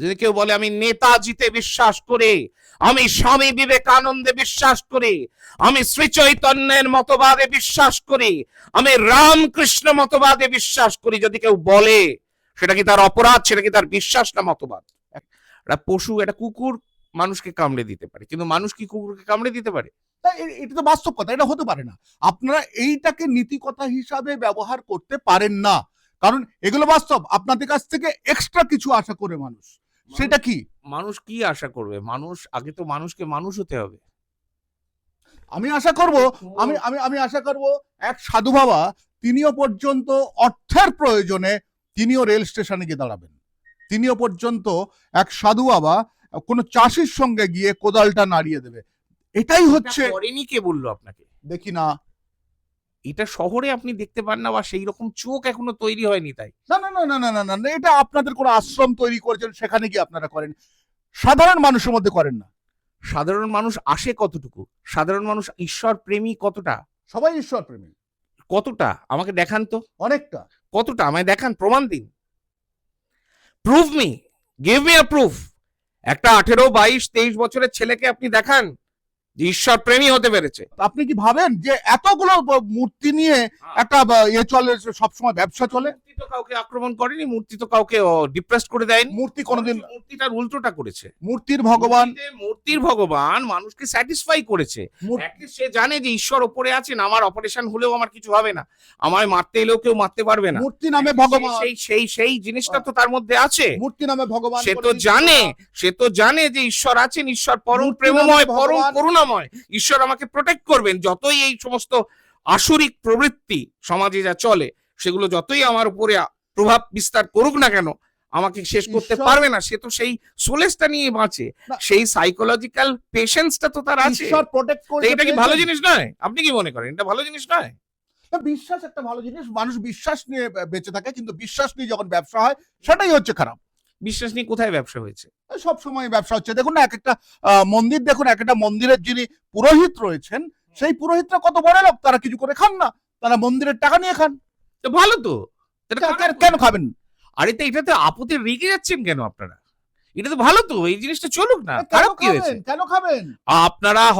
যদি কেউ বলে, আমি নেতাজিতে বিশ্বাস করি, আমি স্বামী বিবেকানন্দে বিশ্বাস করি, আমি শ্রী চৈতন্যের মতবাদে বিশ্বাস করি, আমি রামকৃষ্ণ মতবাদে বিশ্বাস করি, যদি কেউ বলে, সেটা কি তার অপরাধ, সেটা কি তার বিশ্বাস না মতবাদ? একটা পশু, একটা কুকুর মানুষকে কামড়ে দিতে পারে, কিন্তু মানুষ কি কুকুরকে কামড়ে দিতে পারে? এটা তো বাস্তব কথা, এটা হতে পারে না। আপনারা এইটাকে নীতিকথা হিসাবে ব্যবহার করতে পারেন না, কারণ এগুলো বাস্তব। আপনাদের কাছ থেকে এক্সট্রা কিছু আশা করে মানুষ। সেটা কি? মানুষ কি আশা করবে? মানুষ আগে তো মানুষকে মানুষ হতে হবে। আমি আশা করব আমি আমি আমি আশা করব এক সাধু বাবা তিনিও পর্যন্ত অর্থের প্রয়োজনে তিনিও রেল স্টেশনে গিয়ে দাঁড়াবেন। তিনিও পর্যন্ত এক সাধু বাবা কোনো চাষির সঙ্গে গিয়ে কোদালটা নাড়িয়ে দেবে। এটাই হচ্ছে কে বলল আপনাকে? দেখি না। এটা শহরে আপনি দেখতে পান না বা সেই রকম চোখ এখনও তৈরি হয়নি তাই? না না না না না না না এটা আপনাদের কোনো আশ্রম তৈরি করেছেন সেখানে গিয়ে আপনারা করেন। সাধারণ মানুষের মধ্যে করেন না। সাধারণ মানুষ আসে কতটুকু? সাধারণ মানুষ ঈশ্বর প্রেমী কতটা? সবাই ঈশ্বর প্রেমী। কতটা? আমাকে দেখান তো। অনেকটা। কতটা? আমায় দেখান প্রমাণ দিন। Proof me give me a proof একটা আঠেরো বাইশ তেইশ বছরের ছেলেকে আপনি দেখান। ঈশ্বর প্রেমী হতে পেরেছে। আপনি কি ভাবেন যে এতগুলো মূর্তি নিয়ে একটা ব- ইয়ে চলে সবসময় ব্যবসা চলে? মূর্তি তো কাউকে আক্রমণ করেনি মূর্তি তো কাউকে ডিপ্রেস করে দেয়নি। মূর্তি কোনোদিন মূর্তিটার উল্টোটা করেছে। মূর্তির ভগবান মূর্তির ভগবান মানুষকে স্যাটিসফাই করেছে। সে জানে যে ঈশ্বর ওপরে আছেন আমার অপারেশন হলেও আমার কিছু হবে না। আমায় মারতে এলেও কেউ মারতে পারবে না। মূর্তি নামে ভগবান সেই সেই সেই জিনিসটা তো তার মধ্যে আছে। মূর্তি নামে ভগবান সে তো জানে সে তো জানে যে ঈশ্বর আছেন ঈশ্বর পরম প্রেমময় পরম ভগবান। করুণাময় ঈশ্বর আমাকে প্রোটেক্ট করবেন। যতই এই সমস্ত আসরিক প্রবৃত্তি সমাজে যা চলে সেগুলো যতই আমার উপরে প্রভাব বিস্তার করুক না কেন আমাকে শেষ করতে পারবে না। সে তো সেই সোলেসটা নিয়ে বাঁচে। সেই সাইকোলজিক্যাল পেশেন্সটা তো তার আছে। এটা কি ভালো জিনিস নয়? আপনি কি মনে করেন? এটা ভালো জিনিস নয়? বিশ্বাস একটা ভালো জিনিস। মানুষ বিশ্বাস নিয়ে বেঁচে থাকে কিন্তু বিশ্বাস নিয়ে যখন ব্যবসা হয় সেটাই হচ্ছে খারাপ। বিশ্বাস নিয়ে কোথায় ব্যবসা হয়েছে? সব সময় ব্যবসা হচ্ছে। দেখুন না এক একটা মন্দির দেখুন এক একটা মন্দিরের যিনি পুরোহিত রয়েছেন সেই পুরোহিতরা কত বড় লোক তারা কিছু করে খান না। তারা মন্দিরের টাকা নিয়ে খান। তো ভালো তো। কেন- খাবেন? আরে তো এটাতে আপত্তি রেগে যাচ্ছেন কেন আপনারা? এটা তো ভালো তো এই জিনিসটা চলুক না। কেন খারাপ কি হয়েছে? খাবেন কেন খাবেন? আপনারা।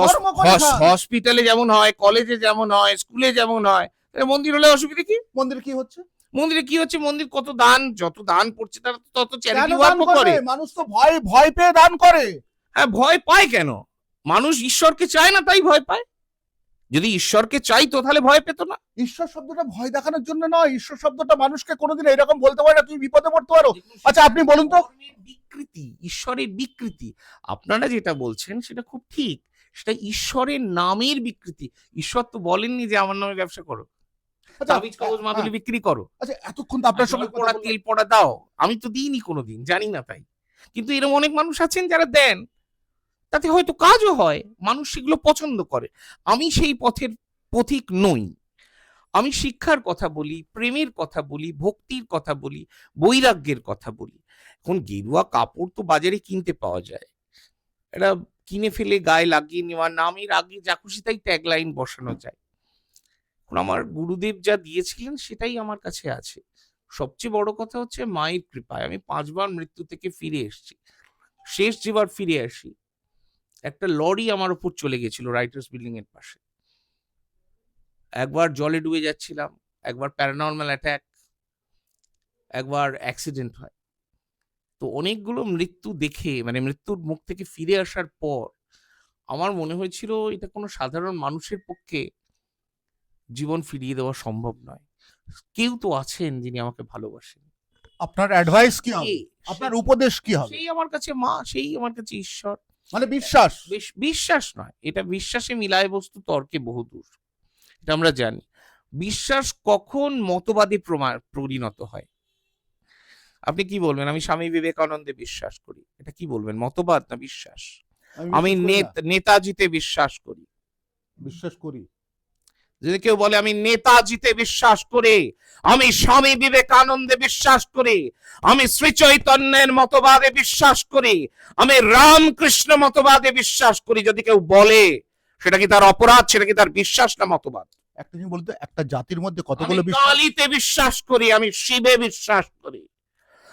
হসপিটালে যেমন হয় কলেজে যেমন হয় স্কুলে যেমন হয় মন্দির হলে অসুবিধা কি? মন্দিরে কি হচ্ছে? মন্দিরে কি হচ্ছে? মন্দির কত দান? যত দান পড়ছে তারা তত চ্যারিটি দান ওয়ার্কও করে। মানুষ তো ভয় ভয় পেয়ে দান করে। হ্যাঁ ভয় পায় কেন? মানুষ ঈশ্বরকে চায় না তাই ভয় পায়। যদি ঈশ্বরকে চাইতো তাহলে ভয় পেত না। ঈশ্বর শব্দটা ভয় দেখানোর জন্য নয়। ঈশ্বর শব্দটা মানুষকে কোনোদিন এরকম বলতে পারে না তুমি বিপদে পড়তে পারো। আচ্ছা, আপনি বলুন তো। বিকৃতি ঈশ্বরের বিকৃতি। আপনারা যেটা বলছেন সেটা খুব ঠিক। সেটা ঈশ্বরের নামের বিকৃতি। ঈশ্বর তো বলেননি যে আমার নামে ব্যবসা করো। তাবিজ কবজ মাদুলি বিক্রি করো। আচ্ছা এতক্ষণ তো আপনার সঙ্গে পড়া। তেল পড়া দাও। আমি তো দিইনি কোনোদিন জানি না তাই। কিন্তু এরকম অনেক মানুষ আছেন যারা দেন তাতে হয়তো কাজও হয় মানুষ সেগুলো পছন্দ করে। আমি সেই পথের পথিক নই। আমি শিক্ষার কথা বলি প্রেমের কথা বলি ভক্তির কথা বলি বৈরাগ্যের কথা বলি। এখন গেরুয়া কাপড় তো বাজারে কিনতে পাওয়া যায়। এটা কিনে ফেলে গায়ে লাগিয়ে নেওয়া নামের আগে যা খুশি তাই ট্যাগলাইন বসানো যায়। আমার গুরুদেব যা দিয়েছিলেন সেটাই আমার কাছে আছে। সবচেয়ে বড় কথা হচ্ছে মায়ের কৃপায়। আমি পাঁচবার মৃত্যু থেকে ফিরে এসেছি। শেষ যেবার ফিরে আসি। একটা লরি আমার উপর চলে গেছিল রাইটার্স বিল্ডিং এর পাশে। একবার জলে ডুবে যাচ্ছিলাম, একবার প্যারানর্মাল অ্যাটাক, একবার অ্যাক্সিডেন্ট হয়। তো অনেকগুলো মৃত্যু দেখে মানে মৃত্যুর মুখ থেকে ফিরে আসার পর, আমার মনে হয়েছিল এটা কোনো সাধারণ মানুষের পক্ষে জীবন ফিরিয়ে দেওয়া সম্ভব নয়। কেউ তো আছেন যিনি আমাকে ভালোবাসেন। আপনার অ্যাডভাইস কি হবে? আপনার উপদেশ কি হবে? সেই আমার কাছে মা সেই আমার কাছে ঈশ্বর। মানে বিশ্বাস? বিশ্বাস নয়। এটা বিশ্বাসে মিলায় বস্তু তর্কে বহুদূর এটা আমরা জানি। বিশ্বাস কখন মতবাদে পরিণত হয়? আপনি কি বলবেন? আমি স্বামী বিবেকানন্দে বিশ্বাস করি। এটা কি বলবেন? মতবাদ না বিশ্বাস? আমি। নেতাজিতে বিশ্বাস করি। বিশ্বাস করি। যদি কেউ বলে আমি নেতাজিতে বিশ্বাস করি আমি স্বামী বিবেকানন্দে বিশ্বাস করি আমি শ্রী চৈতন্যের মতবাদে বিশ্বাস করি আমি রামকৃষ্ণ মতবাদে বিশ্বাস করি যদি কেউ বলে সেটা কি তার অপরাধ সেটা কি তার বিশ্বাস না মতবাদ? একটা জিনিস বলতে একটা জাতির মধ্যে কতগুলো কালীতে বিশ্বাস করি আমি শিবে বিশ্বাস করি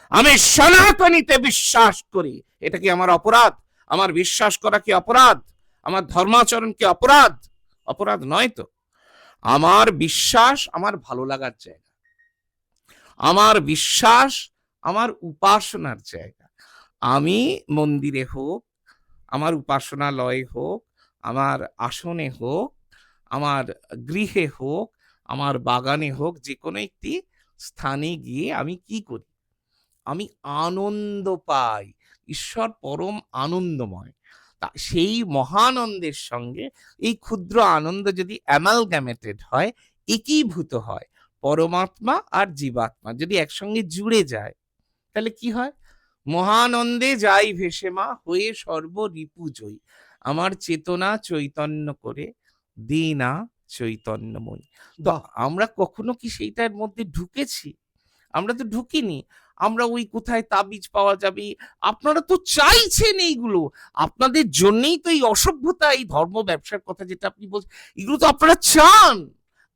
আমি সনাতনীতে বিশ্বাস করি। এটা কি আমার অপরাধ? আমার বিশ্বাস করা কি অপরাধ? আমার ধর্মাচরণ কি অপরাধ? অপরাধ নয় তো। আমার বিশ্বাস আমার ভালো লাগার জায়গা। আমার বিশ্বাস আমার উপাসনার জায়গা। আমি মন্দিরে হোক, আমার উপাসনালয়ে হোক, আমার আসনে হোক, আমার গৃহে হোক, আমার বাগানে হোক, যে কোনো একটি স্থানে গিয়ে আমি কি করি? আমি আনন্দ পাই। ঈশ্বর পরম আনন্দময়। তা সেই মহানন্দের সঙ্গে এই ক্ষুদ্র আনন্দ যদি অ্যামালগ্যামেটেড হয় একীভূত হয় পরমাত্মা আর জীবাত্মা যদি একসঙ্গে জুড়ে যায় তাহলে কি হয়? মহানন্দে যাই ভেসে মা হয়ে সর্ব রিপুজয়ী আমার চেতনা চৈতন্য করে দিনা চৈতন্যময়ী তো আমরা কখনো কি সেইটার মধ্যে ঢুকেছি? আমরা তো ঢুকিনি। আমরা ওই কোথায় তাবিজ পাওয়া যাবে? আপনারা তো চাইছেন এইগুলো। আপনাদের জন্যই তো এই অসভ্যতা, এই ধর্ম ব্যবসার কথা যেটা আপনি বলছেন, এগুলো তো আপনারা চান।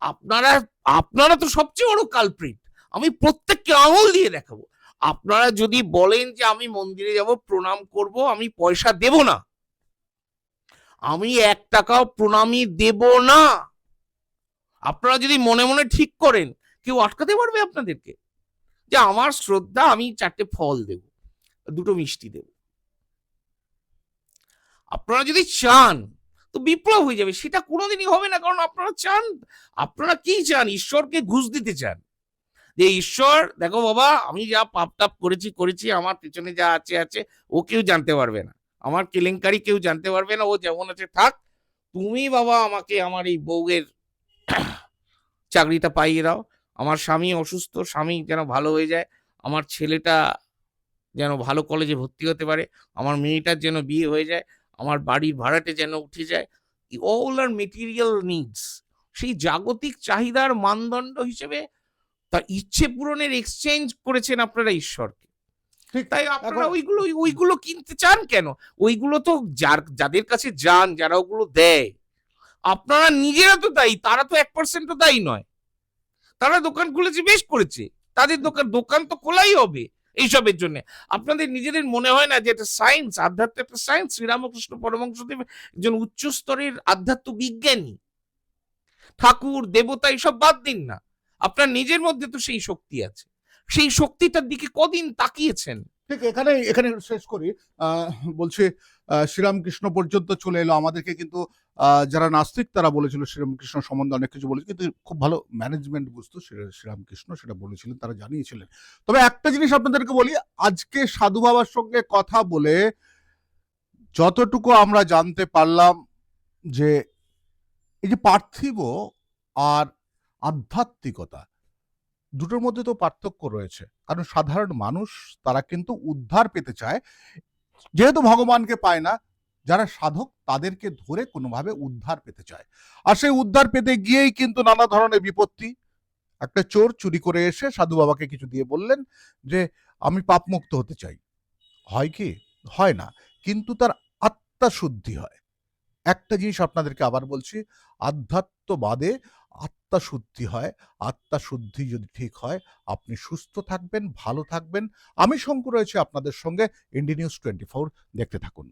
আপনারা আপনারা তো সবচেয়ে বড় কালপ্রিট আমি প্রত্যেককে আঙুল দিয়ে দেখাবো। আপনারা যদি বলেন যে আমি মন্দিরে যাব, প্রণাম করব, আমি পয়সা দেব না। আমি এক টাকাও প্রণামী দেব না। আপনারা যদি মনে মনে ঠিক করেন, কেউ আটকাতে পারবে আপনাদেরকে। যে আমার শ্রদ্ধা আমি চারটে ফল দেব, দুটো মিষ্টি দেব। আপনারা যদি চান, তো বিপ্লব হয়ে যাবে, সেটা কোনোদিনই হবে না, কারণ আপনারা চান, আপনারা কি চান? ঈশ্বরকে ঘুষ দিতে চান। যে ঈশ্বর, দেখো বাবা, আমি যা পাপ টাপ করেছি করেছি, আমার পেছনে যা আছে আছে, ও কেউ জানতে পারবে না। আমার কেলেঙ্কারি কেউ জানতে পারবে না, ও যেমন আছে, থাক, তুমি বাবা আমাকে আমার এই বউয়ের চাকরিটা পাইয়ে দাও। আমার স্বামী অসুস্থ স্বামী যেন ভালো হয়ে যায় আমার ছেলেটা যেন ভালো কলেজে ভর্তি হতে পারে আমার মেয়েটার যেন বিয়ে হয়ে যায় আমার বাড়ির ভাড়াটে যেন উঠে যায় অল আর মেটেরিয়াল নিডস সেই জাগতিক চাহিদার মানদণ্ড হিসেবে তার ইচ্ছে পূরণের এক্সচেঞ্জ করেছেন আপনারা ঈশ্বরকে। ঠিক। তাই আপনারা ওইগুলো ওইগুলো কিনতে চান কেন? ওইগুলো তো যার যাদের কাছে যান যারা ওগুলো দেয় আপনারা নিজেরা তো দায়ী তারা তো এক পার্সেন্টও দায়ী নয়। তারা দোকান খুলেছে বেশ করেছে। তাদের দোকান দোকান তো খোলাই হবে এইসবের জন্য। আপনাদের নিজেদের মনে হয় না যে এটা সায়েন্স আধ্যাত্ম একটা সায়েন্স শ্রীরামকৃষ্ণ পরমংশদেব একজন উচ্চ স্তরের আধ্যাত্ম বিজ্ঞানী। ঠাকুর দেবতা এইসব বাদ দিন না। আপনার নিজের মধ্যে তো সেই শক্তি আছে। সেই শক্তিটার দিকে কদিন তাকিয়েছেন? ঠিক এখানে এখানে শেষ করি। বলছে শ্রীরামকৃষ্ণ পর্যন্ত চলে এলো। আমাদেরকে কিন্তু যারা নাস্তিক তারা বলেছিল শ্রীরামকৃষ্ণ সম্বন্ধে অনেক কিছু বলেছে, কিন্তু খুব ভালো ম্যানেজমেন্ট বুঝতো শ্রী- শ্রীরামকৃষ্ণ, সেটা বলেছিলেন, তারা জানিয়েছিলেন। তবে একটা জিনিস আপনাদেরকে বলি, আজকে সাধু বাবার সঙ্গে কথা বলে যতটুকু আমরা জানতে পারলাম যে এই যে পার্থিব আর আধ্যাত্মিকতা দুটোর মধ্যে তো পার্থক্য রয়েছে। কারণ সাধারণ মানুষ, তারা কিন্তু উদ্ধার পেতে চায়। যেহেতু ভগবানকে পায় না, যারা সাধক, তাদেরকে ধরে কোনোভাবে উদ্ধার পেতে চায়। আর সেই উদ্ধার পেতে গিয়েই কিন্তু নানা ধরনের বিপত্তি। একটা চোর চুরি করে এসে সাধু বাবাকে কিছু দিয়ে বললেন যে, আমি পাপমুক্ত হতে চাই। হয় কি? হয় না। কিন্তু তার আত্মা শুদ্ধি হয়। একটা জিনিস আপনাদেরকে আবার বলছি। আধ্যাত্মবাদে আত্মা শুদ্ধি হয়। আত্মা শুদ্ধি যদি ঠিক হয়, আপনি সুস্থ থাকবেন, ভালো থাকবেন। আমি শঙ্কু রয়েছে আপনাদের সঙ্গে ইন্ডি নিউজ টোয়েন্টি ফোর দেখতে থাকুন।